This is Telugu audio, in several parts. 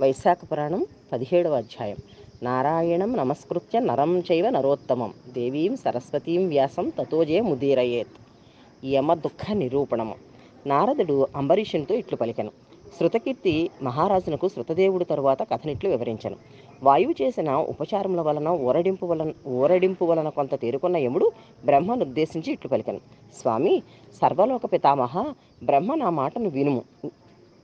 వైశాఖ పురాణం పదిహేడవ అధ్యాయం. నారాయణం నమస్కృత్య నరం చైవ నరోత్తమం. దేవీం సరస్వతీం వ్యాసం తతోజయ ముదీరయేత్. యమ దుఃఖ నిరూపణము. నారదుడు అంబరీషునితో ఇట్లు పలికెను. శృతకీర్తి మహారాజునకు శృతదేవుడు తరువాత కథనిట్లు వివరించను. వాయువు చేసిన ఉపచారముల వలన ఊరడింపు వలన ఊరడింపు వలన కొంత తేరుకున్న యముడు బ్రహ్మను ఉద్దేశించి ఇట్లు పలికను. స్వామి సర్వలోక పితామహ బ్రహ్మ నా మాటను వినుము.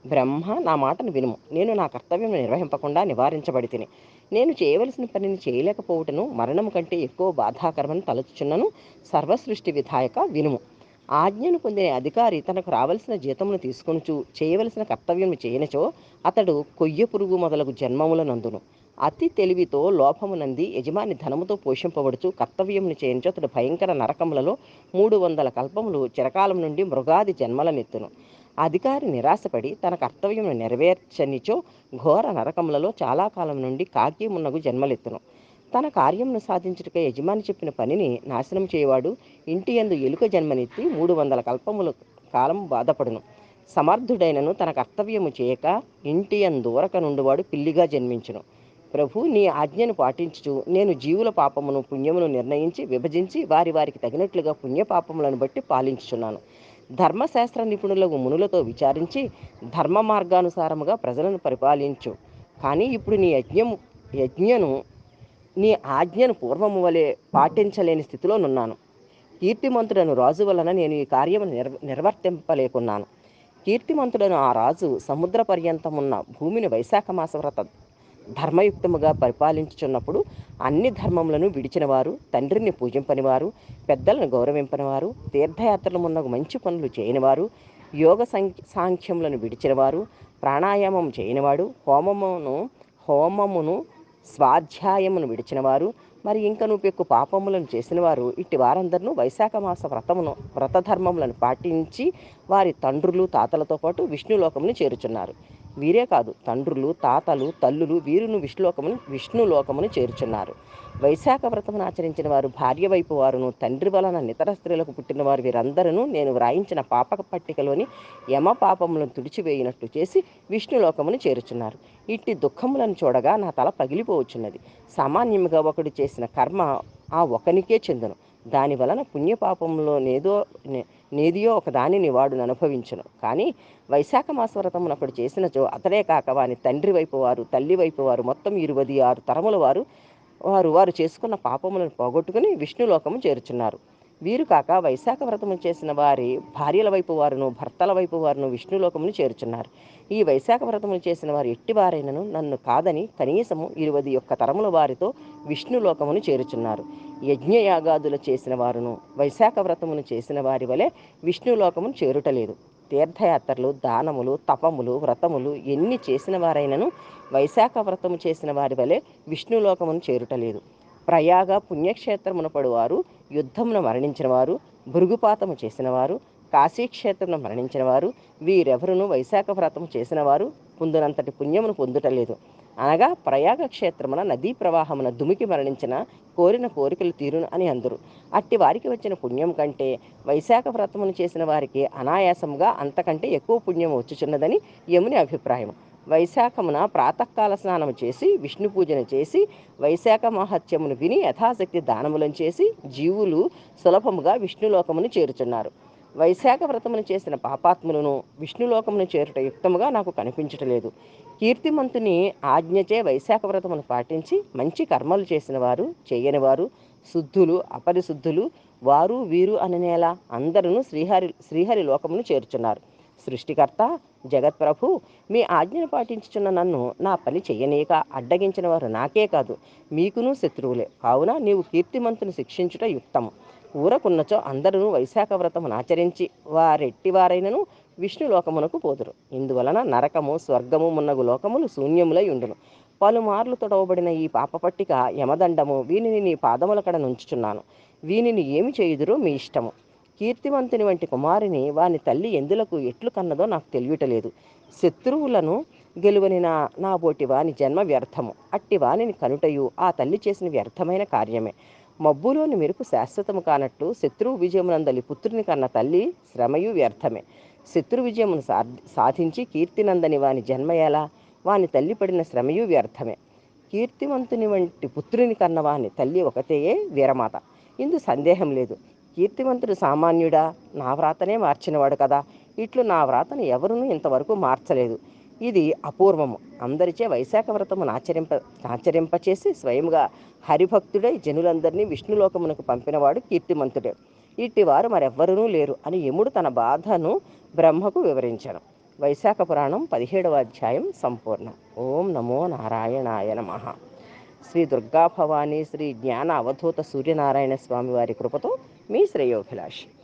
బ్రహ్మ నా మాటను వినుము. నేను నా కర్తవ్యం నిర్వహింపకుండా నివారించబడి తిని నేను చేయవలసిన పనిని చేయలేకపోవటను మరణం కంటే ఎక్కువ బాధాకరమని తలచుచున్నను. సర్వసృష్టి విధాయక వినుము. ఆజ్ఞను పొందిన అధికారి తనకు రావలసిన జీతమును తీసుకొనుచు చేయవలసిన కర్తవ్యం చేయనచో అతడు కొయ్య పురుగు మొదలగు జన్మముల నందును అతి తెలివితో లోపమునంది యజమాని ధనముతో పోషింపబడుచు కర్తవ్యమును చేయించు అతడు భయంకర నరకములలో మూడు వందల కల్పములు చిరకాలం నుండి మృగాది జన్మలనెత్తును. అధికారి నిరాశపడి తన కర్తవ్యం నెరవేర్చనిచో ఘోర నరకములలో చాలా కాలం నుండి కాక్యమున్నగు జన్మలెత్తును. తన కార్యమును సాధించుటకై యజమాని చెప్పిన పనిని నాశనం చేయవాడు ఇంటి యందు ఎలుక జన్మనెత్తి మూడు వందల కల్పముల కాలం బాధపడును. సమర్థుడైనను తన కర్తవ్యము చేయక ఇంటి దూరక నుండివాడు పిల్లిగా జన్మించును. ప్రభు నీ ఆజ్ఞను పాటించుచు నేను జీవుల పాపమును పుణ్యమును నిర్ణయించి విభజించి వారి వారికి తగినట్లుగా పుణ్యపాపములను బట్టి పాలించుచున్నాను. ధర్మశాస్త్ర నిపుణులకు మునులతో విచారించి ధర్మ మార్గానుసారముగా ప్రజలను పరిపాలించు. కానీ ఇప్పుడు నీ యజ్ఞం యజ్ఞను నీ ఆజ్ఞను పూర్వము వలె పాటించలేని స్థితిలోనున్నాను. కీర్తిమంతుడను రాజు వలన నేను ఈ కార్యము నిర్వ నిర్వర్తింపలేకున్నాను. కీర్తిమంతుడను ఆ రాజు సముద్ర పర్యంతమున్న భూమిని వైశాఖ మాస వ్రత ధర్మయుక్తముగా పరిపాలించుచున్నప్పుడు అన్ని ధర్మములను విడిచినవారు తండ్రిని పూజింపనివారు పెద్దలను గౌరవింపనివారు తీర్థయాత్రలు ఉన్న మంచి పనులు చేయనివారు యోగ సాంఖ్యములను విడిచినవారు ప్రాణాయామం చేయనివాడు హోమమును హోమమును స్వాధ్యాయమును విడిచినవారు మరి ఇంకను పెక్కు పాపములను చేసిన వారు ఇట్టి వారందరూ వైశాఖ మాస వ్రతమును వ్రతధర్మములను పాటించి వారి తండ్రులు తాతలతో పాటు విష్ణులోకమును చేరుచున్నారు. వీరే కాదు తండ్రులు తాతలు తల్లులు వీరును విష్ణులోకమును విష్ణులోకమును చేరుచున్నారు. వైశాఖ వ్రతమును ఆచరించిన వారు భార్య వైపు వారును తండ్రి వలన నితర స్త్రీలకు పుట్టిన వారు వీరందరూ నేను వ్రాయించిన పాపక పట్టికలోని యమ పాపములను తుడిచివేయినట్టు చేసి విష్ణులోకమును చేరుచున్నారు. ఇట్టి దుఃఖములను చూడగా నా తల పగిలిపోవచ్చున్నది. సామాన్యముగా ఒకడు చేసిన కర్మ ఆ ఒకనికే చెందును. దాని వలన పుణ్యపాపంలో నేదో నేదియో ఒకదానిని వాడు అనుభవించును కానీ వైశాఖ మాస వ్రతమును చేసినచో అతడే కాక వాని తండ్రి వైపు వారు తల్లి వైపు వారు మొత్తం ఇరువది ఆరు తరముల వారు వారు వారు చేసుకున్న పాపములను పోగొట్టుకుని విష్ణులోకము చేరుచున్నారు. వీరు కాక వైశాఖ వ్రతము చేసిన వారి భార్యల వైపు వారును భర్తల వైపు వారును విష్ణులోకమును చేరుచున్నారు. ఈ వైశాఖ వ్రతములు చేసిన వారు ఎట్టివారైనను నన్ను కాదని కనీసము ఇరువది యొక్క తరముల వారితో విష్ణులోకమును చేరుచున్నారు. యజ్ఞయాగాదులు చేసిన వారును వైశాఖ వ్రతమును చేసిన వారి వలె విష్ణులోకమును చేరుటలేదు. తీర్థయాత్రలు దానములు తపములు వ్రతములు ఎన్ని చేసిన వారైనను వైశాఖ వ్రతము చేసిన వారి వలె విష్ణులోకమును చేరుటలేదు. ప్రయాగ పుణ్యక్షేత్రమున పడువారు యుద్ధమును మరణించిన వారు భృగుపాతము చేసిన వారు కాశీక్షేత్రమును మరణించిన వారు వీరెవరును వైశాఖ వ్రతము చేసిన వారు పుణ్యమును పొందుటలేదు. అనగా ప్రయాగ క్షేత్రమున నదీ ప్రవాహమున దుమికి మరణించిన కోరిన కోరికలు తీరును అని అందరు. అట్టి వారికి వచ్చిన పుణ్యం కంటే వైశాఖ వ్రతమును చేసిన వారికి అనాయాసముగా అంతకంటే ఎక్కువ పుణ్యం వచ్చుచున్నదని యముని అభిప్రాయం వైశాఖమున ప్రాతకాల స్నానము చేసి విష్ణు పూజను చేసి వైశాఖ మహత్యమును విని యథాశక్తి దానములను చేసి జీవులు సులభముగా విష్ణులోకమును చేరుచున్నారు. వైశాఖ వ్రతమును చేసిన పాపాత్ములను విష్ణులోకమును చేరుట యుక్తముగా నాకు కనిపించటలేదు. కీర్తిమంతుని ఆజ్ఞచే వైశాఖ వ్రతమును పాటించి మంచి కర్మలు చేసిన వారు చేయని వారు శుద్ధులు అపరిశుద్ధులు వారు వీరు అననేలా అందరూ శ్రీహరి శ్రీహరి లోకమును చేర్చున్నారు. సృష్టికర్త జగత్ప్రభు మీ ఆజ్ఞను పాటించుచున్న నన్ను నా పని చెయ్యనీయక అడ్డగించిన వారు నాకే కాదు మీకును శత్రువులే. కావున నీవు కీర్తిమంతుని శిక్షించుట యుక్తము. ఊరకున్నచో అందరూ వైశాఖ వ్రతమును ఆచరించి వారెట్టి వారైనను విష్ణులోకమునకు పోదురు. ఇందువలన నరకము స్వర్గము మున్నగు లోకములు శూన్యములై ఉండును. పలుమార్లు తొడవబడిన ఈ పాపపట్టిక యమదండము వీనిని నీ పాదముల కడ నుంచుచున్నాను. వీనిని ఏమి చేయుదురో మీ ఇష్టము. కీర్తివంతుని వంటి కుమారుని వాని తల్లి ఎందులకు ఎట్లు కన్నదో నాకు తెలియటలేదు. శత్రువులను గెలువని నా నా బోటి వాని జన్మ వ్యర్థము. అట్టి వానిని కనుటయు ఆ తల్లి చేసిన వ్యర్థమైన కార్యమే. మబ్బులోని మెరుపు శాశ్వతము కానట్లు శత్రువు విజయమునందలి పుత్రుని కన్న తల్లి శ్రమయు వ్యర్థమే. శత్రు విజయమును సాధించి కీర్తినందని వాని జన్మ ఎలా? వాని తల్లి పడిన శ్రమయు వ్యర్థమే. కీర్తివంతుని వంటి పుత్రుని కన్న వాని తల్లి ఒకతేయే వీరమాత. ఇందు సందేహం లేదు. కీర్తివంతుడు సామాన్యుడా? నా వ్రాతనే మార్చినవాడు కదా. ఇట్లు నా వ్రాతను ఎవరునూ ఇంతవరకు మార్చలేదు. ఇది అపూర్వము. అందరిచే వైశాఖ వ్రతమును ఆచరింప ఆచరింపచేసి స్వయంగా హరిభక్తుడై జనులందరినీ విష్ణులోకమునకు పంపినవాడు కీర్తిమంతుడే. ఇట్టి వారు మరెవ్వరూ లేరు అని యముడు తన బాధను బ్రహ్మకు వివరించను. వైశాఖ పురాణం పదిహేడవ అధ్యాయం సంపూర్ణం. ఓం నమో నారాయణాయ నమ. శ్రీ దుర్గా భవానీ శ్రీ జ్ఞాన అవధూత సూర్యనారాయణ స్వామి వారి కృపతో మీ శ్రేయోభిలాషి.